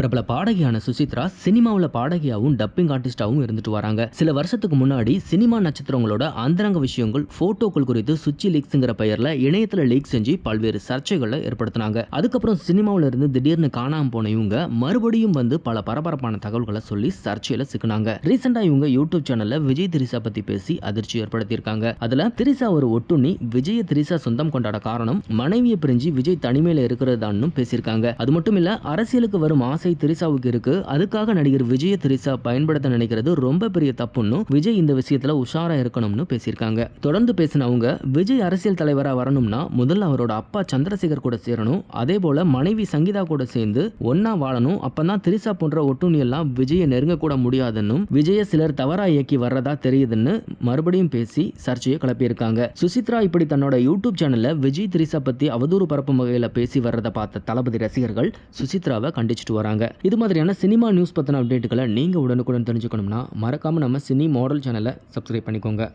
பிரபல பாடகியான சுசித்ரா சினிமாவில் பாடகியாகவும் டப்பிங் ஆர்டிஸ்டாகவும் இருந்துட்டு வராங்க. சில வருஷத்துக்கு முன்னாடி சினிமா நட்சத்திரங்களோட அந்தரங்க விஷயங்கள் போட்டோக்கள் குறித்து சுச்சி லீக்ஸ்ங்கிற பெயர்ல இணையத்தில் லீக் செஞ்சு பல்வேறு சர்ச்சைகளை ஏற்படுத்தினாங்க. அதுக்கப்புறம் சினிமாவில் இருந்து திடீர்னு காணாம போன இவங்க மறுபடியும் வந்து பல பரபரப்பான தகவல்களை சொல்லி சர்ச்சையில சிக்கினாங்க. ரீசெண்டா இவங்க யூடியூப் சேனல்ல விஜய் திரிசா பத்தி பேசி அதிர்ச்சி ஏற்படுத்தியிருக்காங்க. அதுல திரிசா ஒரு ஒட்டுண்ணி விஜய திரிசா சொந்தம் கொண்டாட காரணம் மனைவியை பிரிஞ்சு விஜய் தனிமையில இருக்கிறதான்னு பேசியிருக்காங்க. அது மட்டும் இல்ல அரசியலுக்கு வரும் ஆசை திரிசாவுக்கு இருக்கு. அதுக்காக நடிகர் விஜய திரிசா பயன்படுத்த நினைக்கிறது ரொம்ப பெரிய தப்புன்னு விஜய் இந்த விஷயத்துல உஷாரா இருக்கணும்னு பேசியிருக்காங்க. தொடர்ந்து பேசின அவங்க விஜய் அரசியல் தலைவரா வரணும்னா முதல்ல அவரோட அப்பா சந்திரசேகர் கூட சேரணும். அதே போல மனைவி சங்கீதா கூட சேர்ந்து ஒன்னா வாழணும். அப்பதான் திரிசா போன்ற ஒட்டுணி எல்லாம் விஜய நெருங்க கூட முடியாதுன்னு விஜய சிலர் தவறா இயக்கி வர்றதா தெரியுதுன்னு மறுபடியும் பேசி சர்ச்சையை கிளப்பியிருக்காங்க. சுசித்ரா இப்படி தன்னோட யூடியூப் சேனல்ல விஜய் திரிசா பத்தி அவதூறு பரப்பும் வகையில பேசி வர்றதை பார்த்த தளபதி ரசிகர்கள் சுசித்ராவை கண்டிச்சிட்டு வராங்க. இது மாதிரியான சினிமா நியூஸ் பற்றின அப்டேட்டுகளை நீங்கள் உடனுக்குடன் தெரிஞ்சுக்கணும்னா மறக்காமல் நம்ம சினி மாடல் சேனலை சப்ஸ்கிரைப் பண்ணிக்கோங்க.